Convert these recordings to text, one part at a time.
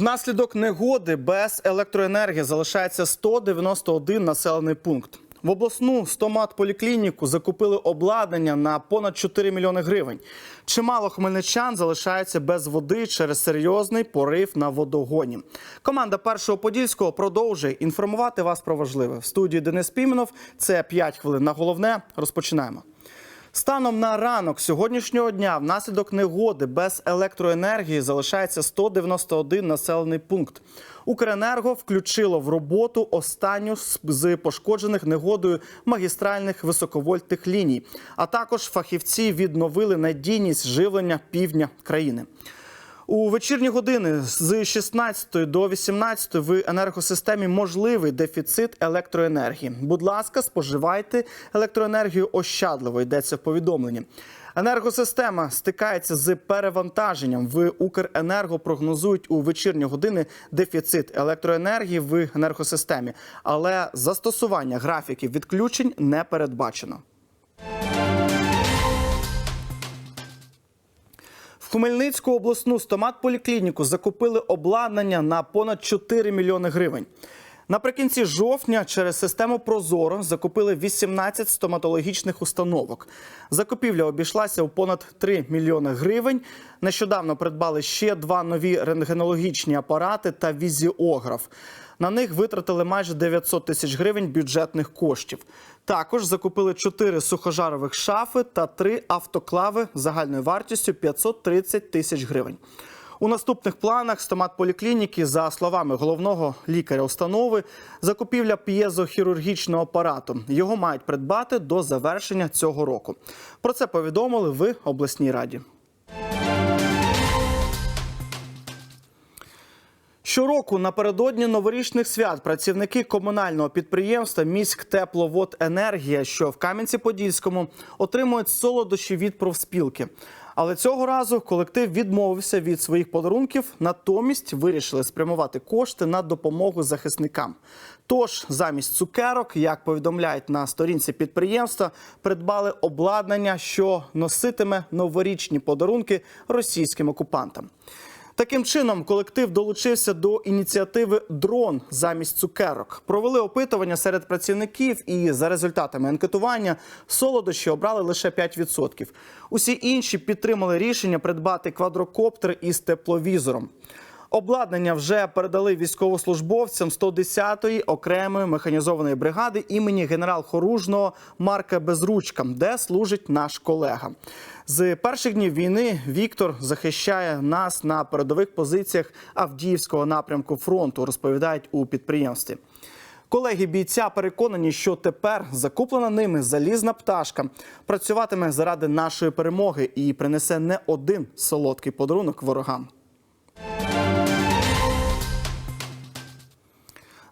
Внаслідок негоди без електроенергії залишається 191 населений пункт. В обласну стомат-поліклініку закупили обладнання на понад 4 мільйони гривень. Чимало хмельничан залишаються без води через серйозний порив на водогоні. Команда першого подільського продовжує інформувати вас про важливе. В студії Денис Піменов. Це 5 хвилин на головне. Розпочинаємо. Станом на ранок сьогоднішнього дня внаслідок негоди без електроенергії залишається 191 населений пункт. Укренерго включило в роботу останню з- пошкоджених негодою магістральних високовольтних ліній. А також фахівці відновили надійність живлення півдня країни. У вечірні години з 16 до 18 в енергосистемі можливий дефіцит електроенергії. Будь ласка, споживайте електроенергію ощадливо. Йдеться в повідомленні. Енергосистема стикається з перевантаженням. В Укренерго прогнозують у вечірні години дефіцит електроенергії в енергосистемі, але застосування графіків відключень не передбачено. Хмельницьку обласну стомат-поліклініку закупили обладнання на понад 4 мільйони гривень. Наприкінці жовтня через систему Прозоро закупили 18 стоматологічних установок. Закупівля обійшлася у понад 3 мільйони гривень. Нещодавно придбали ще два нові рентгенологічні апарати та візіограф. На них витратили майже 900 тисяч гривень бюджетних коштів. Також закупили 4 сухожарових шафи та 3 автоклави загальною вартістю 530 тисяч гривень. У наступних планах стомат-поліклініки, за словами головного лікаря установи, закупівля п'єзохірургічного апарату. Його мають придбати до завершення цього року. Про це повідомили в обласній раді. Щороку напередодні новорічних свят працівники комунального підприємства «Міськтепловоденергія», що в Кам'янці-Подільському, отримують солодощі від профспілки. Але цього разу колектив відмовився від своїх подарунків, натомість вирішили спрямувати кошти на допомогу захисникам. Тож замість цукерок, як повідомляють на сторінці підприємства, придбали обладнання, що носитиме новорічні подарунки російським окупантам. Таким чином, колектив долучився до ініціативи Дрон замість цукерок. Провели опитування серед працівників, і за результатами анкетування солодощі обрали лише 5%. Усі інші підтримали рішення придбати квадрокоптер із тепловізором. Обладнання вже передали військовослужбовцям 110-ї окремої механізованої бригади імені генерал-хоружного Марка Безручка, де служить наш колега. З перших днів війни Віктор захищає нас на передових позиціях Авдіївського напрямку фронту, розповідають у підприємстві. Колеги бійця переконані, що тепер закуплена ними залізна пташка працюватиме заради нашої перемоги і принесе не один солодкий подарунок ворогам.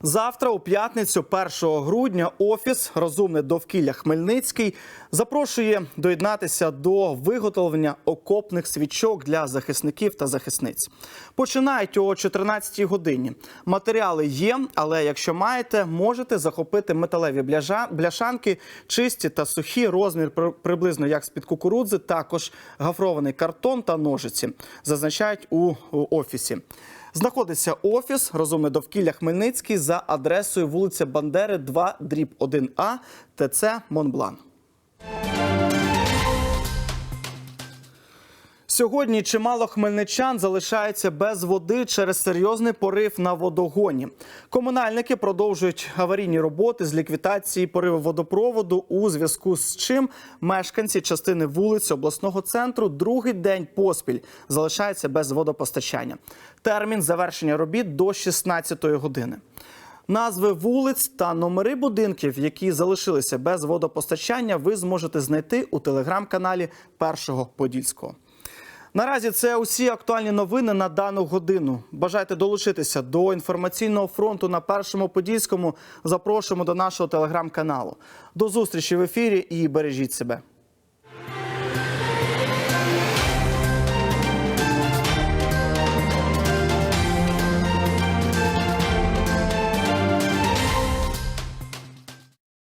Завтра, у п'ятницю, 1 грудня, офіс Розумне довкілля Хмельницький запрошує доєднатися до виготовлення окопних свічок для захисників та захисниць. Починають о 14 годині. Матеріали є, але якщо маєте, можете захопити металеві бляшанки, чисті та сухі, розмір при- приблизно як з-під кукурудзи, також гафрований картон та ножиці. Зазначають у офісі. Знаходиться офіс Розумне довкілля Хмельницький за адресою вулиця Бандери, 2, дріб 1А, ТЦ Монблан. Сьогодні чимало хмельничан залишаються без води через серйозний порив на водогоні. Комунальники продовжують аварійні роботи з ліквідації пориву водопроводу, у зв'язку з чим мешканці частини вулиць обласного центру другий день поспіль залишаються без водопостачання. Термін завершення робіт до 16-ї години. Назви вулиць та номери будинків, які залишилися без водопостачання, ви зможете знайти у телеграм-каналі Першого Подільського. Наразі це усі актуальні новини на дану годину. Бажайте долучитися до інформаційного фронту на першому подільському. Запрошуємо до нашого телеграм-каналу. До зустрічі в ефірі і бережіть себе.